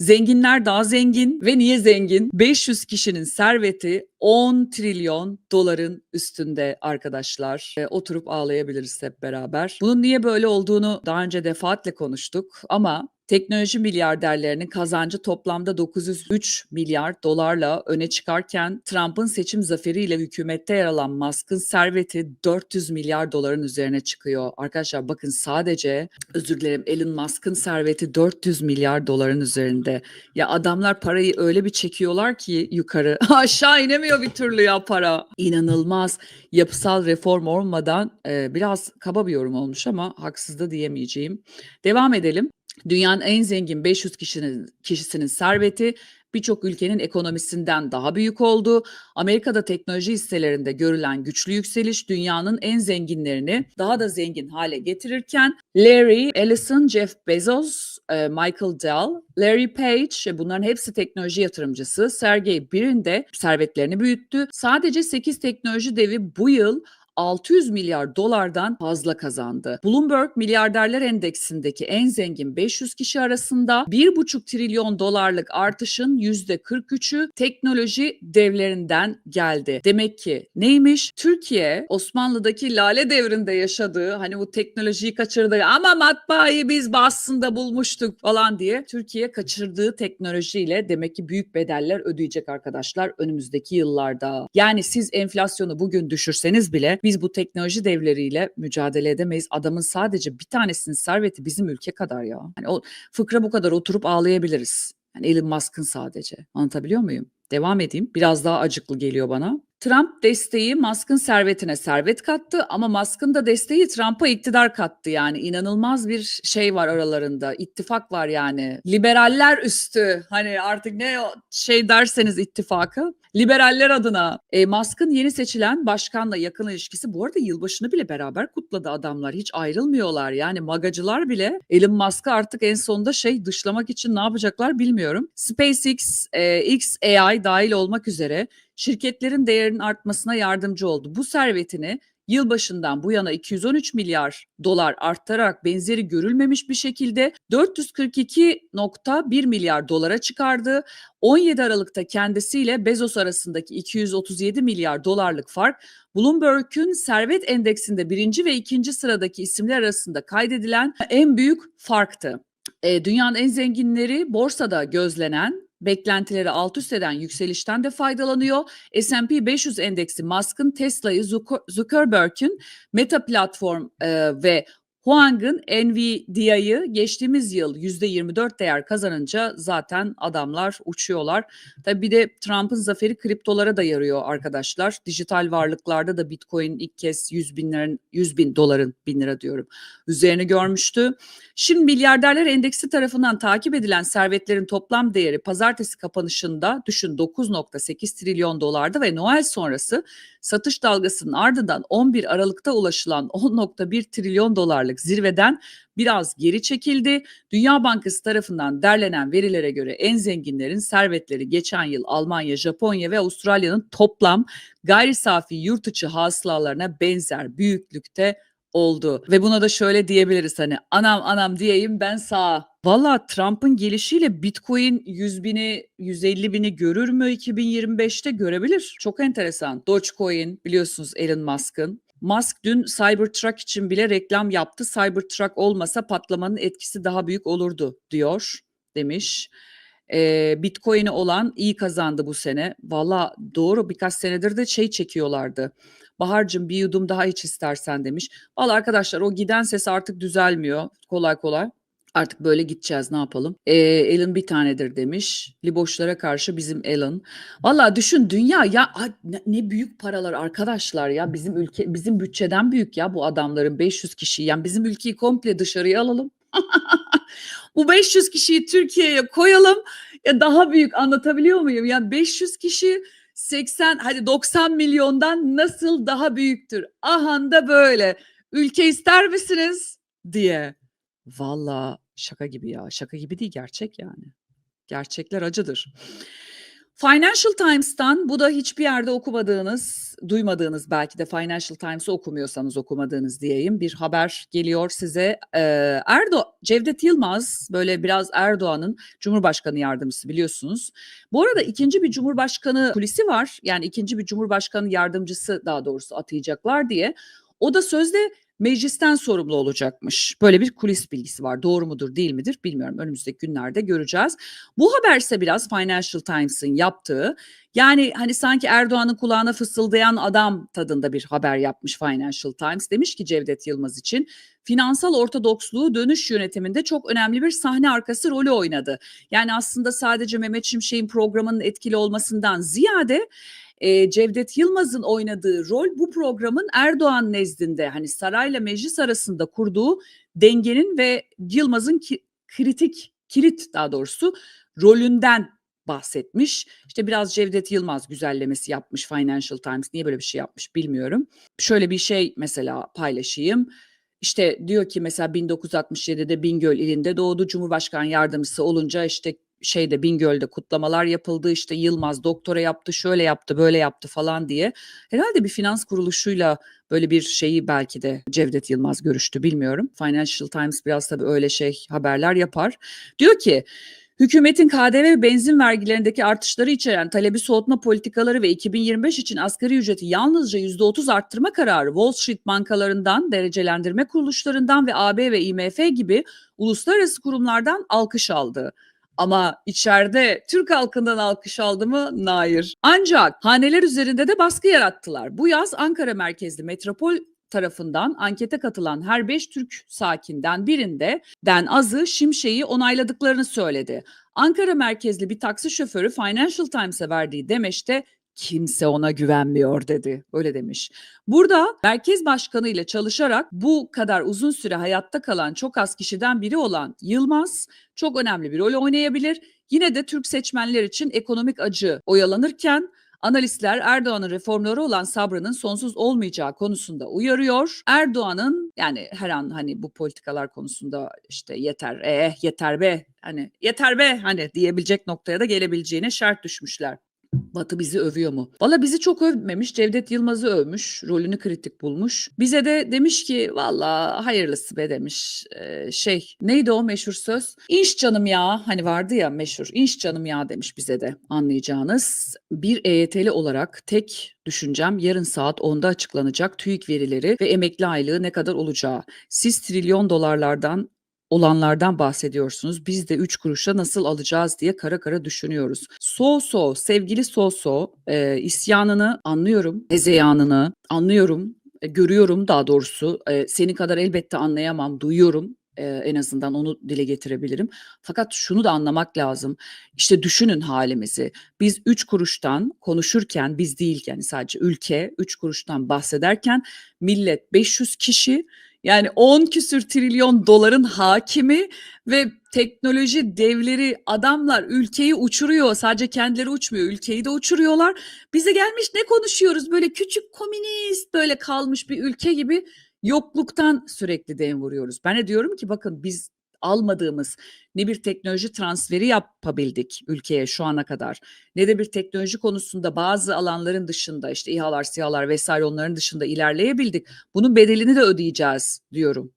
Zenginler daha zengin ve niye zengin? 500 kişinin serveti 10 trilyon doların üstünde arkadaşlar. E, oturup ağlayabiliriz hep beraber. Bunun niye böyle olduğunu daha önce defaatle konuştuk ama teknoloji milyarderlerinin kazancı toplamda 903 milyar dolarla öne çıkarken Trump'ın seçim zaferiyle hükümette yer alan Musk'ın serveti 400 milyar doların üzerine çıkıyor. Arkadaşlar bakın sadece özür dilerim Elon Musk'ın serveti 400 milyar doların üzerinde. Ya adamlar parayı öyle bir çekiyorlar ki yukarı aşağı inemiyor bir türlü ya para. İnanılmaz yapısal reform olmadan e, biraz kaba bir yorum olmuş ama haksız da diyemeyeceğim. Devam edelim. Dünyanın en zengin 500 kişinin kişisinin serveti birçok ülkenin ekonomisinden daha büyük oldu. Amerika'da teknoloji hisselerinde görülen güçlü yükseliş dünyanın en zenginlerini daha da zengin hale getirirken Larry Ellison, Jeff Bezos, e, Michael Dell, Larry Page bunların hepsi teknoloji yatırımcısı. Sergey Brin de servetlerini büyüttü. Sadece 8 teknoloji devi bu yıl 600 milyar dolardan fazla kazandı. Bloomberg Milyarderler Endeksindeki en zengin 500 kişi arasında 1,5 trilyon dolarlık artışın %43'ü teknoloji devlerinden geldi. Demek ki neymiş? Türkiye Osmanlı'daki lale devrinde yaşadığı hani bu teknolojiyi kaçırdığı ama matbaayı biz aslında bulmuştuk falan diye Türkiye kaçırdığı teknolojiyle demek ki büyük bedeller ödeyecek arkadaşlar önümüzdeki yıllarda. Yani siz enflasyonu bugün düşürseniz bile biz bu teknoloji devleriyle mücadele edemeyiz. Adamın sadece bir tanesinin serveti bizim ülke kadar ya. Hani o fıkra bu kadar oturup ağlayabiliriz. Yani Elon Musk'ın sadece. Anlatabiliyor muyum? Devam edeyim. Biraz daha acıklı geliyor bana. Trump desteği Musk'ın servetine servet kattı ama Musk'ın da desteği Trump'a iktidar kattı. Yani inanılmaz bir şey var aralarında ittifak var yani. Liberaller üstü hani artık ne şey derseniz ittifakı. Liberaller adına e, Musk'ın yeni seçilen başkanla yakın ilişkisi bu arada yılbaşını bile beraber kutladı adamlar. Hiç ayrılmıyorlar. Yani magacılar bile Elon Musk'ı artık en sonunda şey dışlamak için ne yapacaklar bilmiyorum. SpaceX, e, XAI dahil olmak üzere şirketlerin değerinin artmasına yardımcı oldu. Bu servetini yılbaşından bu yana 213 milyar dolar arttarak benzeri görülmemiş bir şekilde 442.1 milyar dolara çıkardı. 17 Aralık'ta kendisiyle Bezos arasındaki 237 milyar dolarlık fark Bloomberg'un servet endeksinde birinci ve ikinci sıradaki isimler arasında kaydedilen en büyük farktı. E, dünyanın en zenginleri borsada gözlenen beklentileri alt üst eden yükselişten de faydalanıyor. S&P 500 endeksi Musk'ın Tesla'yı Zuckerberg'ün Meta platform e, ve Huang'ın Nvidia'yı geçtiğimiz yıl %24 değer kazanınca zaten adamlar uçuyorlar. Tabii bir de Trump'ın zaferi kriptolara da yarıyor arkadaşlar. Dijital varlıklarda da Bitcoin ilk kez 100 bin, liranın, 100 bin doların bin lira diyorum üzerini görmüştü. Şimdi milyarderler endeksi tarafından takip edilen servetlerin toplam değeri pazartesi kapanışında düşün 9.8 trilyon dolardı ve Noel sonrası satış dalgasının ardından 11 Aralık'ta ulaşılan 10.1 trilyon dolarlık zirveden biraz geri çekildi. Dünya Bankası tarafından derlenen verilere göre en zenginlerin servetleri geçen yıl Almanya, Japonya ve Avustralya'nın toplam gayri safi yurt içi hasılalarına benzer büyüklükte oldu. Ve buna da şöyle diyebiliriz hani anam anam diyeyim ben sağ. Valla Trump'ın gelişiyle Bitcoin 100 bini 150 bini görür mü 2025'te görebilir. Çok enteresan. Dogecoin biliyorsunuz Elon Musk'ın. Musk dün Cybertruck için bile reklam yaptı. Cybertruck olmasa patlamanın etkisi daha büyük olurdu diyor demiş. Ee, Bitcoin'i olan iyi kazandı bu sene. Valla doğru birkaç senedir de şey çekiyorlardı. Bahar'cığım bir yudum daha iç istersen demiş. Valla arkadaşlar o giden ses artık düzelmiyor kolay kolay. Artık böyle gideceğiz ne yapalım. Ee, Elon bir tanedir demiş. Liboşlara karşı bizim Elon. Valla düşün dünya ya ne, ne büyük paralar arkadaşlar ya bizim ülke bizim bütçeden büyük ya bu adamların 500 kişi. Yani bizim ülkeyi komple dışarıya alalım. bu 500 kişiyi Türkiye'ye koyalım. Ya daha büyük anlatabiliyor muyum? Yani 500 kişi 80 hadi 90 milyondan nasıl daha büyüktür? Ahanda böyle. Ülke ister misiniz diye. Valla şaka gibi ya. Şaka gibi değil gerçek yani. Gerçekler acıdır. Financial Times'tan bu da hiçbir yerde okumadığınız, duymadığınız belki de Financial Times'ı okumuyorsanız okumadığınız diyeyim bir haber geliyor size. Ee, Erdo Cevdet Yılmaz böyle biraz Erdoğan'ın Cumhurbaşkanı yardımcısı biliyorsunuz. Bu arada ikinci bir Cumhurbaşkanı kulisi var. Yani ikinci bir Cumhurbaşkanı yardımcısı daha doğrusu atayacaklar diye. O da sözde meclisten sorumlu olacakmış. Böyle bir kulis bilgisi var. Doğru mudur değil midir bilmiyorum. Önümüzdeki günlerde göreceğiz. Bu haber ise biraz Financial Times'ın yaptığı yani hani sanki Erdoğan'ın kulağına fısıldayan adam tadında bir haber yapmış Financial Times. Demiş ki Cevdet Yılmaz için finansal ortodoksluğu dönüş yönetiminde çok önemli bir sahne arkası rolü oynadı. Yani aslında sadece Mehmet Şimşek'in programının etkili olmasından ziyade e, Cevdet Yılmaz'ın oynadığı rol bu programın Erdoğan nezdinde hani sarayla meclis arasında kurduğu dengenin ve Yılmaz'ın ki, kritik kilit daha doğrusu rolünden bahsetmiş. İşte biraz Cevdet Yılmaz güzellemesi yapmış Financial Times. Niye böyle bir şey yapmış bilmiyorum. Şöyle bir şey mesela paylaşayım. İşte diyor ki mesela 1967'de Bingöl ilinde doğdu. Cumhurbaşkanı yardımcısı olunca işte şeyde Bingöl'de kutlamalar yapıldı. İşte Yılmaz doktora yaptı, şöyle yaptı, böyle yaptı falan diye. Herhalde bir finans kuruluşuyla böyle bir şeyi belki de Cevdet Yılmaz görüştü bilmiyorum. Financial Times biraz tabii öyle şey haberler yapar. Diyor ki Hükümetin KDV ve benzin vergilerindeki artışları içeren talebi soğutma politikaları ve 2025 için asgari ücreti yalnızca %30 arttırma kararı Wall Street bankalarından, derecelendirme kuruluşlarından ve AB ve IMF gibi uluslararası kurumlardan alkış aldı. Ama içeride Türk halkından alkış aldı mı? Hayır. Ancak haneler üzerinde de baskı yarattılar. Bu yaz Ankara merkezli metropol tarafından ankete katılan her beş Türk sakinden birinde den azı Şimşek'i onayladıklarını söyledi. Ankara merkezli bir taksi şoförü Financial Times'e verdiği demeçte kimse ona güvenmiyor dedi. Öyle demiş. Burada merkez başkanı ile çalışarak bu kadar uzun süre hayatta kalan çok az kişiden biri olan Yılmaz çok önemli bir rol oynayabilir. Yine de Türk seçmenler için ekonomik acı oyalanırken Analistler Erdoğan'ın reformları olan sabrının sonsuz olmayacağı konusunda uyarıyor. Erdoğan'ın yani her an hani bu politikalar konusunda işte yeter eh yeter be hani yeter be hani diyebilecek noktaya da gelebileceğine şart düşmüşler. Batı bizi övüyor mu? Valla bizi çok övmemiş. Cevdet Yılmaz'ı övmüş. Rolünü kritik bulmuş. Bize de demiş ki valla hayırlısı be demiş. Ee, şey neydi o meşhur söz? İnş canım ya hani vardı ya meşhur. İnş canım ya demiş bize de anlayacağınız. Bir EYT'li olarak tek düşüncem yarın saat 10'da açıklanacak TÜİK verileri ve emekli aylığı ne kadar olacağı. Siz trilyon dolarlardan olanlardan bahsediyorsunuz. Biz de 3 kuruşa nasıl alacağız diye kara kara düşünüyoruz. So so sevgili So so e, isyanını anlıyorum. Hezeyanını anlıyorum. E, görüyorum daha doğrusu. E, seni kadar elbette anlayamam. Duyuyorum e, en azından onu dile getirebilirim. Fakat şunu da anlamak lazım. İşte düşünün halimizi. Biz 3 kuruştan konuşurken biz değil yani sadece ülke 3 kuruştan bahsederken millet 500 kişi yani 10 küsür trilyon doların hakimi ve teknoloji devleri adamlar ülkeyi uçuruyor. Sadece kendileri uçmuyor, ülkeyi de uçuruyorlar. Bize gelmiş ne konuşuyoruz? Böyle küçük komünist böyle kalmış bir ülke gibi yokluktan sürekli dem vuruyoruz. Ben de diyorum ki bakın biz almadığımız ne bir teknoloji transferi yapabildik ülkeye şu ana kadar ne de bir teknoloji konusunda bazı alanların dışında işte İHA'lar, SİHA'lar vesaire onların dışında ilerleyebildik. Bunun bedelini de ödeyeceğiz diyorum.